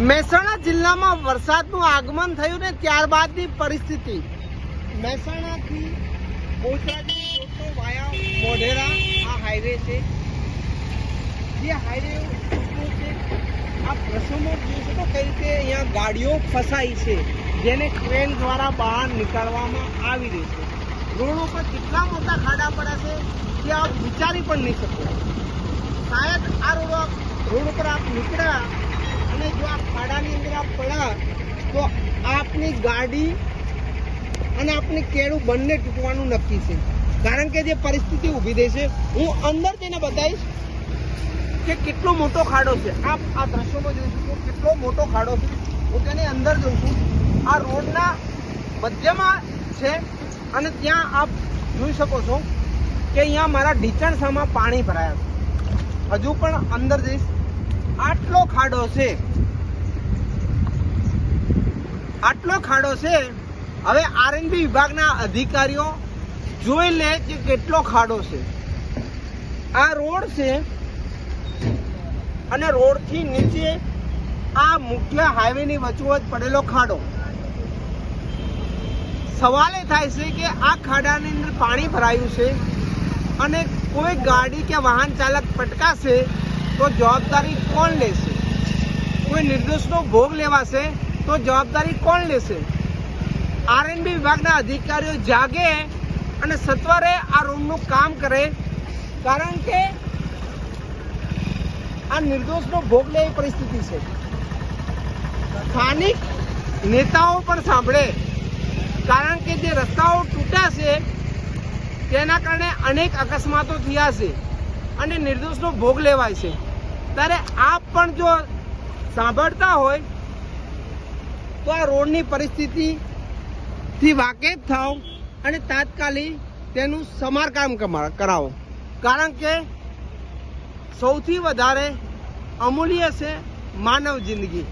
મહેસાણા જિલ્લામાં વરસાદનું આગમન થયું ને ત્યારબાદની પરિસ્થિતિ. મહેસાણાથી રોડનો વાયા મોઢેરા આ હાઈવે છે. જે હાઈવે છે આ પ્રસંગો જોઈ શકો કઈ રીતે અહીંયા ગાડીઓ ફસાઈ છે, જેને ટ્રેન દ્વારા બહાર નીકાળવામાં આવી રહી છે. રોડ ઉપર કેટલા મોટા ખાડા પડ્યા છે કે આપ વિચારી પણ નહીં શકો. શાયદ આ રોડ આપ- રોડ ઉપર આપ નીકળ્યા અને જો આ ખાડાની અંદર આપ પડ્યા તો આપની ગાડી અને આપની કેળું બંને તૂટવાનું નક્કી છે. કારણ કે જે પરિસ્થિતિ ઊભી થઈ છે, હું અંદર જઈને બતાવીશ કે કેટલો મોટો ખાડો છે. આપ આ દ્રશ્યોમાં જોઈ શકો કેટલો મોટો ખાડો છે. હું તેની અંદર જોઉં છું. આ રોડના મધ્યમાં છે અને ત્યાં આપ જોઈ શકો છો કે અહીંયા મારા ઢીચણસામાં પાણી ભરાયા છે. હજુ પણ અંદર જઈશ. આટલો ખાડો છે. આટલો ખાડો છે. હવે આરએનબી વિભાગના અધિકારીઓ જોઈ લે કે કેટલો ખાડો છે. આ રોડ છે અને રોડથી નીચે આ મુખ્ય હાઈવેની વચોવચ પડેલો ખાડો. સવાલ એ થાય છે કે આ ખાડાની અંદર પાણી ભરાયું છે અને કોઈ ગાડી કે વાહન ચાલક પટકાશે તો જવાબદારી કોણ લેશે? કોઈ નિર્દોષનો ભોગ લેવાશે? તો જવાબદારી કોણ લેશે? આરએનબી વિભાગના અધિકારીઓ જાગે અને સત્વરે આ રૂમનું કામ કરે, કારણ કે આ નિર્દોષનો ભોગ લે એવી પરિસ્થિતિ છે. સ્થાનિક નેતાઓ પણ સાંભળે, કારણ કે જે રસ્તાઓ તૂટ્યા છે, તેના કારણે અનેક અકસ્માતો થયા છે અને નિર્દોષનો ભોગ લેવાય છે. ત્યારે આપ પણ જો સાંભળતા હોય તો આ રોડની પરિસ્થિતિથી વાકેફ થાઓ અને તાત્કાલિક તેનું સમારકામ કમા- કરાવો. કારણ કે સૌથી વધારે અમૂલ્ય છે માનવ જિંદગી.